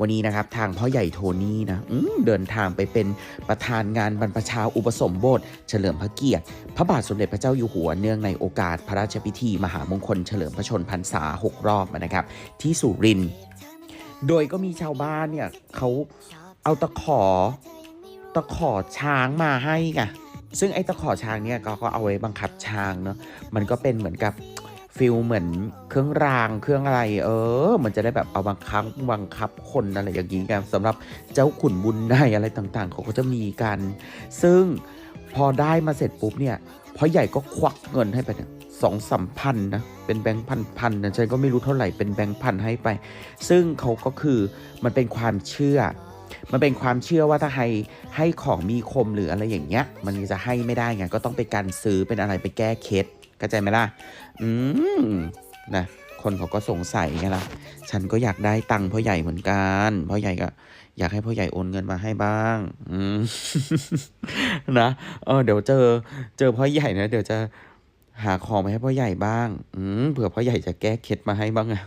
วันนี้นะครับทางพ่อใหญ่โทนี่นะเดินทางไปเป็นประธานงานบรรพชาอุปสมบท เฉลิมพระเกียรติ พระบาทสมเด็จพระเจ้าอยู่หัวเนื่องในโอกาสพระราชพิธี มหามงคลเฉลิมพระชนพรรษา 6 รอบนะครับ ที่สุรินทร์โดยก็มีชาวบ้านเนี่ยเขาเอาตะขอตะขอช้างมาให้ไงซึ่งไอ้ตะขอช้างเนี่ยก็เอาไว้บังคับช้างเนาะมันก็เป็นเหมือนกับ ฟิลเหมือนเครื่องรางเครื่องอะไร เออ มันจะได้แบบเอาบังคับบังคับคนอะไรอย่างนี้กันสำหรับเจ้าขุนบุญนายอะไรต่างๆ เขาก็จะมีกัน ซึ่งพอได้มาเสร็จปุ๊บเนี่ยพ่อใหญ่ก็ควักเงินให้ไปเนี่ยสองสามพันนะเป็นแบงค์พันพันๆนะฉันก็ไม่รู้เท่าไหร่เป็นแบงค์พันให้ไป ซึ่งเขาก็คือมันเป็นความเชื่อ มันเป็นความเชื่อว่าถ้าให้ให้ของมีคมหรืออะไรอย่างเงี้ย มันจะให้ไม่ได้ไงก็ต้องไปการซื้อเป็นอะไรไปแก้เคส เข้าใจไหมล่ะ อืมนะคนเขาก็สงสัยไงล่ะ ฉันก็อยากได้ตังค์พ่อใหญ่เหมือนกัน พ่อใหญ่ก็อยากให้พ่อใหญ่โอนเงินมาให้บ้าง อืมนะ เออ เดี๋ยวเจอ เจอพ่อใหญ่นะ เดี๋ยวจะหาของมาให้พ่อใหญ่บ้าง อืมเผื่อพ่อใหญ่จะแก้เคล็ดมาให้บ้างอะ